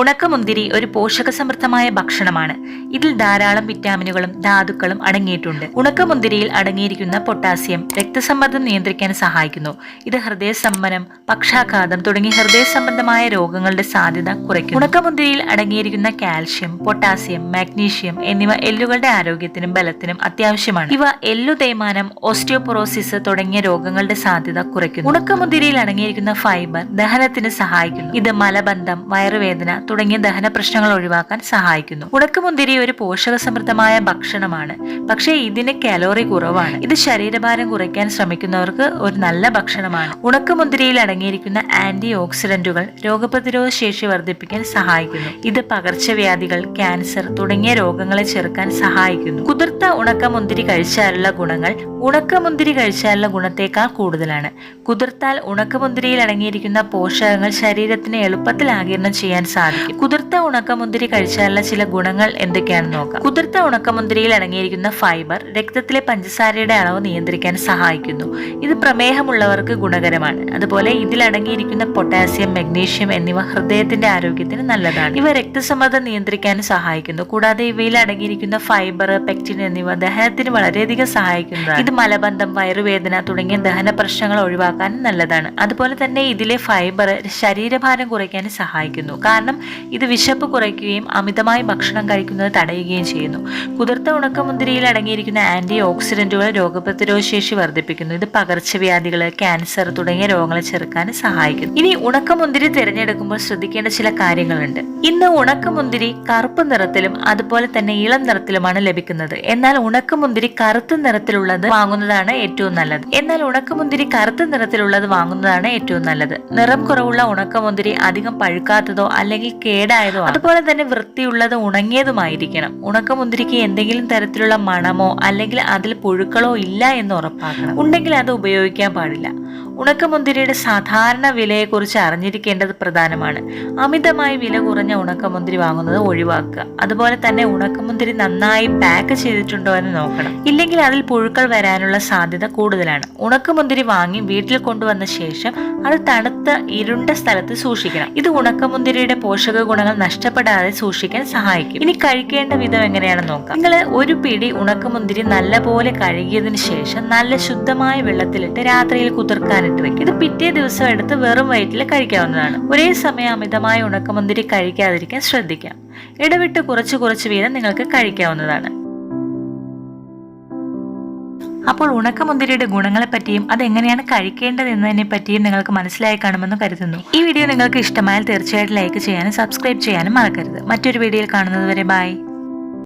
ഉണക്കമുന്തിരി ഒരു പോഷകസമൃദ്ധമായ ഭക്ഷണമാണ്. ഇതിൽ ധാരാളം വിറ്റാമിനുകളും ധാതുക്കളും അടങ്ങിയിട്ടുണ്ട്. ഉണക്കമുന്തിരിയിൽ അടങ്ങിയിരിക്കുന്ന പൊട്ടാസ്യം രക്തസമ്മർദ്ദം നിയന്ത്രിക്കാൻ സഹായിക്കുന്നു. ഇത് ഹൃദയ സമ്മനം പക്ഷാഘാതം തുടങ്ങിയ ഹൃദയ സംബന്ധമായ രോഗങ്ങളുടെ സാധ്യത കുറയ്ക്കുന്നു. ഉണക്കമുന്തിരിയിൽ അടങ്ങിയിരിക്കുന്ന കാൽഷ്യം പൊട്ടാസ്യം മാഗ്നീഷ്യം എന്നിവ എല്ലുകളുടെ ആരോഗ്യത്തിനും ബലത്തിനും അത്യാവശ്യമാണ്. ഇവ എല്ലു തേയ്മാനം ഓസ്റ്റിയോപൊറോസിസ് തുടങ്ങിയ രോഗങ്ങളുടെ സാധ്യത കുറയ്ക്കുന്നു. ഉണക്കമുന്തിരിയിൽ അടങ്ങിയിരിക്കുന്ന ഫൈബർ ദഹനത്തിന് സഹായിക്കുന്നു. ഇത് മലബന്ധം വയറുവേദന തുടങ്ങിയ ദഹന പ്രശ്നങ്ങൾ ഒഴിവാക്കാൻ സഹായിക്കുന്നു. ഉണക്കമുന്തിരി ഒരു പോഷക സമൃദ്ധമായ ഭക്ഷണമാണ്. പക്ഷേ ഇതിന് കാലോറി കുറവാണ്. ഇത് ശരീരഭാരം കുറയ്ക്കാൻ ശ്രമിക്കുന്നവർക്ക് ഒരു നല്ല ഭക്ഷണമാണ്. ഉണക്കമുന്തിരിയിൽ അടങ്ങിയിരിക്കുന്ന ആന്റി ഓക്സിഡന്റുകൾ രോഗപ്രതിരോധ ശേഷി വർദ്ധിപ്പിക്കാൻ സഹായിക്കുന്നു. ഇത് പകർച്ചവ്യാധികൾ ക്യാൻസർ തുടങ്ങിയ രോഗങ്ങളെ ചെറുക്കാൻ സഹായിക്കുന്നു. കുതിർത്ത ഉണക്കമുന്തിരി കഴിച്ചാലുള്ള ഗുണങ്ങൾ ഉണക്കമുന്തിരി കഴിച്ചാലുള്ള ഗുണത്തേക്കാൾ കൂടുതലാണ്. കുതിർത്താൽ ഉണക്കമുന്തിരിയിൽ അടങ്ങിയിരിക്കുന്ന പോഷകങ്ങൾ ശരീരത്തിന് എളുപ്പത്തിൽ ആകിരണം ചെയ്യാൻ സാധിക്കും. കുതിർത്ത ഉണക്കമുന്തിരി കഴിച്ചാലുള്ള ചില ഗുണങ്ങൾ എന്തൊക്കെയാണെന്ന് നോക്കാം. കുതിർത്ത ഉണക്കമുന്തിരിയിൽ അടങ്ങിയിരിക്കുന്ന ഫൈബർ രക്തത്തിലെ പഞ്ചസാരയുടെ അളവ് നിയന്ത്രിക്കാൻ സഹായിക്കുന്നു. ഇത് പ്രമേഹമുള്ളവർക്ക് ഗുണകരമാണ്. അതുപോലെ ഇതിൽ അടങ്ങിയിരിക്കുന്ന പൊട്ടാസ്യം മഗ്നീഷ്യം എന്നിവ ഹൃദയത്തിന്റെ ആരോഗ്യത്തിന് നല്ലതാണ്. ഇവ രക്തസമ്മർദ്ദം നിയന്ത്രിക്കാനും സഹായിക്കുന്നു. കൂടാതെ ഇവയിൽ അടങ്ങിയിരിക്കുന്ന ഫൈബർ പെക്റ്റിൻ എന്നിവ ദഹനത്തിന് വളരെയധികം സഹായിക്കുന്നതാണ്. ഇത് മലബന്ധം വയറുവേദന തുടങ്ങിയ ദഹന പ്രശ്നങ്ങൾ ഒഴിവാക്കാനും നല്ലതാണ്. അതുപോലെ തന്നെ ഇതിലെ ഫൈബർ ശരീരഭാരം കുറയ്ക്കാനും സഹായിക്കുന്നു. കാരണം ഇത് വിശപ്പ് കുറയ്ക്കുകയും അമിതമായി ഭക്ഷണം കഴിക്കുന്നത് തടയുകയും ചെയ്യുന്നു. കുതിർത്ത ഉണക്കമുന്തിരിയിൽ അടങ്ങിയിരിക്കുന്ന ആന്റി ഓക്സിഡന്റുകൾ രോഗപ്രതിരോധ ശേഷി വർദ്ധിപ്പിക്കുന്നു. ഇത് പകർച്ചവ്യാധികൾ ക്യാൻസർ തുടങ്ങിയ രോഗങ്ങളെ ചെറുക്കാൻ സഹായിക്കുന്നു. ഇനി ഉണക്കമുന്തിരി തിരഞ്ഞെടുക്കുമ്പോൾ ശ്രദ്ധിക്കേണ്ട ചില കാര്യങ്ങളുണ്ട്. ഇന്ന് ഉണക്കമുന്തിരി കറുപ്പ് നിറത്തിലും അതുപോലെ തന്നെ ഇളം നിറത്തിലുമാണ് ലഭിക്കുന്നത്. എന്നാൽ ഉണക്കമുന്തിരി കറുത്ത നിറത്തിലുള്ളത് വാങ്ങുന്നതാണ് ഏറ്റവും നല്ലത്. എന്നാൽ ഉണക്കമുന്തിരി കറുത്ത നിറത്തിലുള്ളത് വാങ്ങുന്നതാണ് ഏറ്റവും നല്ലത്. നിറം കുറവുള്ള ഉണക്കമുന്തിരി അധികം പഴുക്കാത്തതോ അല്ലെങ്കിൽ കേടായതോ അതുപോലെ തന്നെ വൃത്തിയുള്ളത് ഉണങ്ങിയതുമായിരിക്കണം. ഉണക്കമുന്തിരിക്ക് എന്തെങ്കിലും തരത്തിലുള്ള മണമോ അല്ലെങ്കിൽ അതിൽ പുഴുക്കളോ ഇല്ല എന്ന് ഉറപ്പാക്കണം. ഉണ്ടെങ്കിൽ അത് ഉപയോഗിക്കാൻ പാടില്ല. ഉണക്കമുന്തിരിയുടെ സാധാരണ വിലയെക്കുറിച്ച് അറിഞ്ഞിരിക്കേണ്ടത് പ്രധാനമാണ്. അമിതമായി വില കുറഞ്ഞ ഉണക്കമുന്തിരി വാങ്ങുന്നത് ഒഴിവാക്കുക. അതുപോലെ തന്നെ ഉണക്കമുന്തിരി നന്നായി പാക്ക് ചെയ്തിട്ടുണ്ടോ എന്ന് നോക്കണം. ഇല്ലെങ്കിൽ അതിൽ പുഴുക്കൾ വരാനുള്ള സാധ്യത കൂടുതലാണ്. ഉണക്കമുന്തിരി വാങ്ങി വീട്ടിൽ കൊണ്ടുവന്ന ശേഷം അത് തണുത്ത ഇരുണ്ട സ്ഥലത്ത് സൂക്ഷിക്കണം. ഇത് ഉണക്കമുന്തിരിയുടെ പോഷക ഗുണങ്ങൾ നഷ്ടപ്പെടാതെ സൂക്ഷിക്കാൻ സഹായിക്കും. ഇനി കഴിക്കേണ്ട വിധം എങ്ങനെയാണെന്ന് നോക്കാം. നിങ്ങൾ ഒരു പിടി ഉണക്കമുന്തിരി നല്ലപോലെ കഴുകിയതിന് ശേഷം നല്ല ശുദ്ധമായ വെള്ളത്തിലിട്ട് രാത്രിയിൽ കുതിർക്കാനിട്ട് വെക്കും ഇത് പിറ്റേ ദിവസം എടുത്ത് വെറും വയറ്റിൽ കഴിക്കാവുന്നതാണ്. ഒരേ സമയം അമിതമായ ഉണക്കമുന്തിരി കഴിക്കാതിരിക്കാൻ ശ്രദ്ധിക്കാം. ഇടവിട്ട് കുറച്ച് കുറച്ച് വീതം നിങ്ങൾക്ക് കഴിക്കാവുന്നതാണ്. അപ്പോൾ ഉണക്കമുന്തിരിയുടെ ഗുണങ്ങളെപ്പറ്റിയും അതെങ്ങനെയാണ് കഴിക്കേണ്ടത് എന്നതിനെ പറ്റിയും നിങ്ങൾക്ക് മനസ്സിലായി കാണുമെന്ന് കരുതുന്നു. ഈ വീഡിയോ നിങ്ങൾക്ക് ഇഷ്ടമായാൽ തീർച്ചയായിട്ടും ലൈക്ക് ചെയ്യാനും സബ്സ്ക്രൈബ് ചെയ്യാനും മറക്കരുത്. മറ്റൊരു വീഡിയോയിൽ കാണുന്നത് വരെ ബൈ.